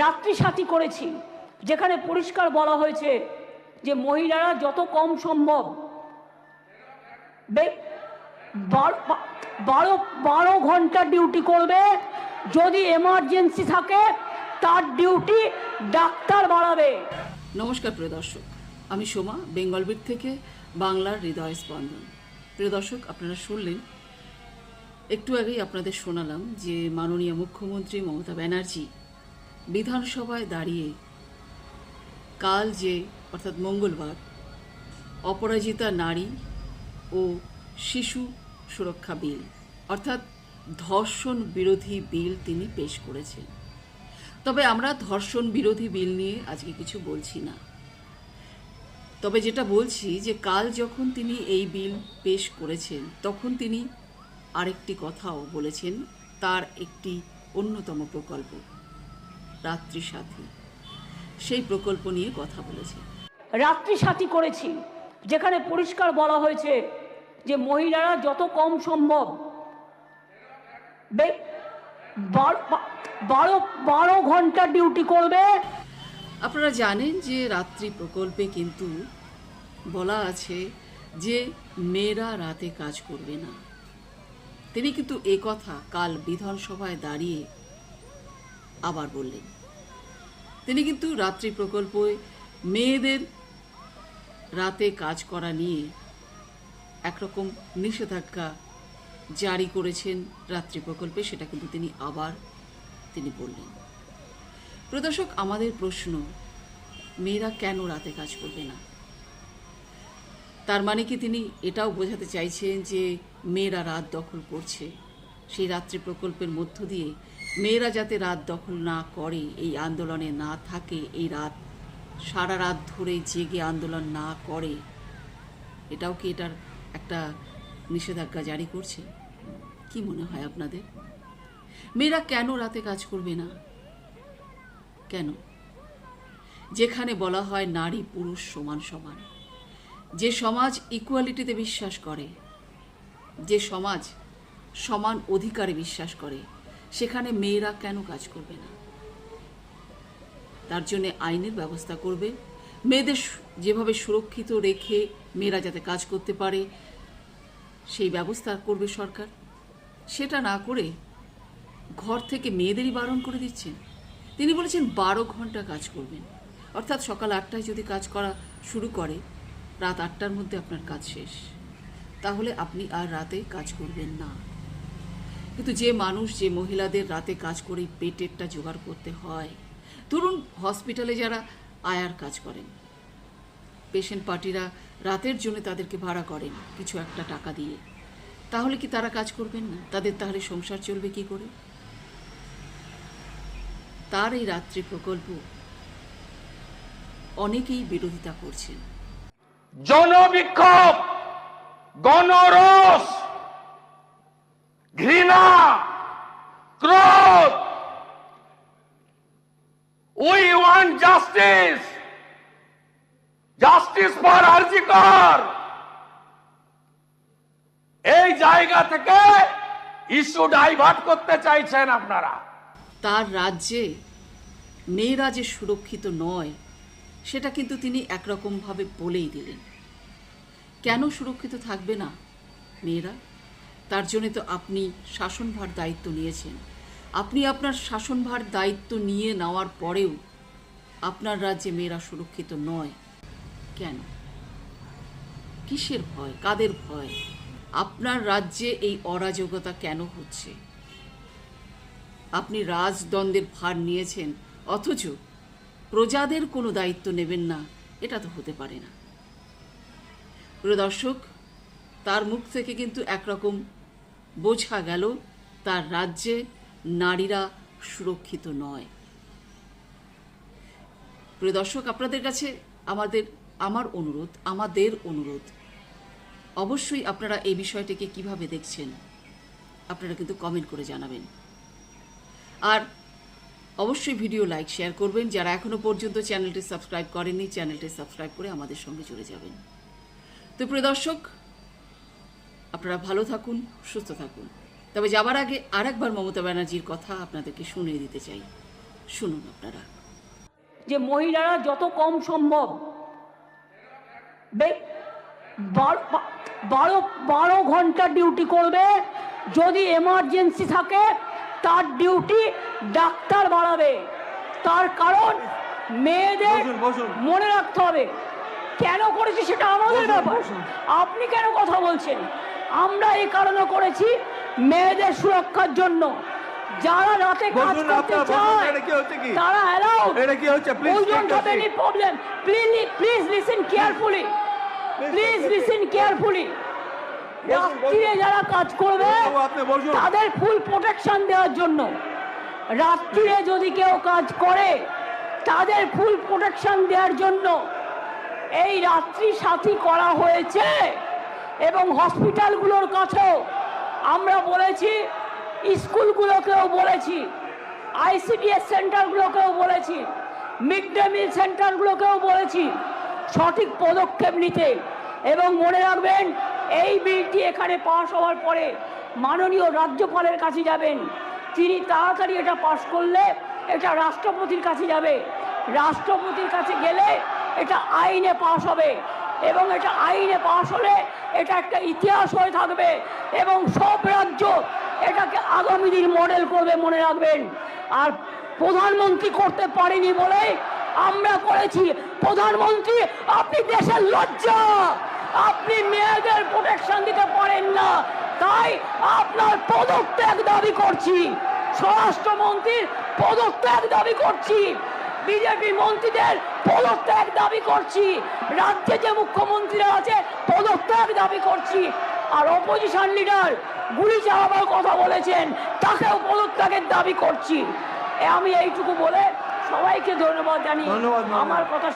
রাত্রি সাথী করেছি, যেখানে পরিষ্কার বলা হয়েছে যে মহিলারা যত কম সম্ভব বারো বারো ঘণ্টা ডিউটি করবে। যদি এমার্জেন্সি থাকে, তার ডিউটি ডাক্তার বাড়াবে। নমস্কার প্রিয় দর্শক, আমি সোমা বেঙ্গলবিট থেকে বাংলার হৃদয় স্পন্দন। প্রিয় দর্শক, আপনারা শুনলেন, একটু আগেই আপনাদের শোনালাম যে মাননীয় মুখ্যমন্ত্রী মমতা ব্যানার্জি বিধানসভায় দাঁড়িয়ে কাল যে, অর্থাৎ মঙ্গলবার, অপরাজিতা নারী ও শিশু সুরক্ষা বিল, অর্থাৎ ধর্ষণ বিরোধী বিল তিনি পেশ করেছেন। তবে আমরা ধর্ষণ বিরোধী বিল নিয়ে আজকে কিছু বলছি না। তবে যেটা বলছি যে কাল যখন তিনি এই বিল পেশ করেছেন, তখন তিনি আরেকটি কথাও বলেছেন, তার একটি অন্যতম প্রকল্প। রাত্রি সাথী। সেই প্রকল্প নিয়ে কথা বলেছেন রাত্রি সাথী করেছি যেখানে পরিষ্কার বলা হয়েছে যে মহিলারা যত কম সম্ভব বার- বারো ঘণ্টা ডিউটি করবে। আপনারা জানেন যে রাত্রি প্রকল্পে কিন্তু বলা আছে যে মেয়েরা রাতে কাজ করবে না। তিনি কিন্তু কথা কাল বিধানসভায় দাঁড়িয়ে আবার বললেন, তিনি কিন্তু রাত্রি প্রকল্পে মেয়েদের রাতে কাজ করা নিয়ে একরকম নিষেধাজ্ঞা জারি করেছেন রাত্রি প্রকল্পে, সেটা কিন্তু তিনি আবার তিনি বললেন। প্রদর্শক আমাদের প্রশ্ন, মেয়েরা কেন রাতে কাজ করবে না? তার মানে কি তিনি এটাও বোঝাতে চাইছেন যে মেয়েরা রাত দখল করছে? সেই রাত্রি প্রকল্পের মধ্য দিয়ে মেয়েরা যাতে রাত দখল না করে, এই আন্দোলনে না থাকে, এই রাত, সারা রাত ধরে জেগে আন্দোলন না করে, এটাও কি এটার একটা নিষেধাজ্ঞা জারি করছে? কি মনে হয় আপনাদের? মেয়েরা কেন রাতে কাজ করবে না? কেন? যেখানে বলা হয় নারী, পুরুষ, সমান সমান। যে সমাজ ইকুয়ালিটিতে বিশ্বাস করে, যে সমাজ সমান অধিকারে বিশ্বাস করে সেখানে মেয়েরা কেন কাজ করবে না? তার জন্য আইনের ব্যবস্থা করবে। মেয়েদের যেভাবে সুরক্ষিত রেখে মেয়েরা যাতে কাজ করতে পারে, সেই ব্যবস্থা করবে সরকার। সেটা না করে ঘর থেকে মেয়েদেরই বারণ করে দিচ্ছেন। তিনি বলেছেন বারো ঘণ্টা কাজ করবেন। অর্থাৎ সকাল আটটায় যদি কাজ করা শুরু করে, রাত আটটার মধ্যে আপনার কাজ শেষ। তাহলে আপনি আর রাতে কাজ করবেন না। কিন্তু যে মানুষ, যে মহিলাদের রাতে কাজ করেই পেটেরটা জোগাড় করতে হয়, ধরুন হসপিটালে যারা আয়ার কাজ করেন পেশেন্ট পার্টিরা রাতের জন্য তাদেরকে ভাড়া করেন কিছু একটা টাকা দিয়ে, তাহলে কি তারা কাজ করবেন না? তাদের তাহলে সংসার চলবে কি করে? তার এই রাত্রি প্রকল্প অনেকেই বিরোধিতা করছেন। জনবিক্ষোভ, গণরোষ! ঘৃণা, ক্রোধ we want justice justice for RG Kar এই জায়গা থেকে ইস্যু ডাইভার্ট করতে চাইছেন আপনারা। তার রাজ্যে মেয়েরা যে সুরক্ষিত নয়, সেটা কিন্তু তিনি একরকমভাবে বলেই দিলেন। কেন সুরক্ষিত থাকবে না মেয়েরা? তার জন্য তো আপনি শাসনভার দায়িত্ব নিয়েছেন। আপনি আপনার শাসনভার দায়িত্ব নিয়ে নেওয়ার পরেও আপনার রাজ্যে মেয়েরা সুরক্ষিত নয়। কেন? কিসের ভয়? কাদের ভয়? আপনার রাজ্যে এই অরাজকতা কেন হচ্ছে? আপনি রাজদ্বন্দ্বের ভার নিয়েছেন, অথচ প্রজাদের কোনো দায়িত্ব নেবেন না, এটা তো হতে পারে না। প্রিয় দর্শক, তার মুখ থেকে কিন্তু একরকম বোঝা গেল, তার রাজ্যে নারীরা সুরক্ষিত নয়। প্রিয় দর্শক, আপনাদের কাছে আমাদের, আমার অনুরোধ, আমাদের অনুরোধ, অবশ্যই আপনারা এই বিষয়টিকে কীভাবে দেখছেন, আপনারা কিন্তু কমেন্ট করে জানাবেন। আর অবশ্যই ভিডিও লাইক শেয়ার করবেন, যারা এখনও পর্যন্ত চ্যানেলটি সাবস্ক্রাইব করেননি চ্যানেলটি সাবস্ক্রাইব করে আমাদের সঙ্গে জুড়ে যাবেন। তো প্রিয় দর্শক আপনারা ভালো থাকুন সুস্থ থাকুন। তবে যাবার আগে আরেকবার মমতা ব্যানার্জির কথা আপনাদেরকে শুনিয়ে দিতে চাই। শুনুন আপনারা। যে মহিলারা যত কম সম্ভব বে- বারো বারো ঘণ্টা ডিউটি করবে যদি এমার্জেন্সি থাকে তার ডিউটি ডাক্তার বাড়াবে। তার কারণ মেয়েদের। মনে রাখতে হবে। কেন করেছি সেটা আমাদের ব্যাপার। আপনি কেন কথা বলছেন? আমরা এই কারণে করেছি মেয়েদের সুরক্ষার জন্য যারা রাতে কাজ করতে চায়? তারা অ্যালাউড এটা কি হচ্ছে? Any seat. problem. Please, please listen carefully. Please take a listen carefully. রাত্রিরে যারা কাজ করবে। তাদের ফুল প্রোটেকশন দেওয়ার জন্য রাত্রিরে যদি কেউ কাজ করে তাদের ফুল প্রোটেকশন দেওয়ার জন্য এই রাত্রি সাথী করা হয়েছে এবং হসপিটালগুলোর কাছেও আমরা বলেছি, স্কুলগুলোকেও বলেছি, আইসিডিএস সেন্টারগুলোকেও বলেছি, মিড ডে মিল সেন্টারগুলোকেও বলেছি, সঠিক পদক্ষেপ নিতে। এবং মনে রাখবেন, এই বিলটি এখানে পাশ হওয়ার পরে মাননীয় রাজ্যপালের কাছে যাবেন। তিনি তাড়াতাড়ি এটা পাশ করলে এটা রাষ্ট্রপতির কাছে যাবে। রাষ্ট্রপতির কাছে গেলে এটা আইনে পাশ হবে। এবং এটা আইনে পাশ হলে এটা একটা ইতিহাস হয়ে থাকবে এবং সব রাজ্য এটাকে আগামী দিন মডেল করবে, মনে রাখবেন। আর প্রধানমন্ত্রী করতে পারেনি বলে আমরা করেছি। প্রধানমন্ত্রী, আপনি দেশের লজ্জা। আপনি মেয়েদের প্রোটেকশন দিতে পারেন না। তাই আপনার পদত্যাগ দাবি করছি। স্বরাষ্ট্রমন্ত্রীর পদত্যাগ দাবি করছি। বিজেপি মন্ত্রীদের পদত্যাগ দাবি করছি। রাজ্যে যে মুখ্যমন্ত্রীরা আছে পদত্যাগ দাবি করছি। আর অপোজিশন লিডার গুলি চালাবার কথা বলেছেন তাকেও পদত্যাগের দাবি করছি। আমি এইটুকু বলে সবাইকে ধন্যবাদ ধন্যবাদ। আমার কথা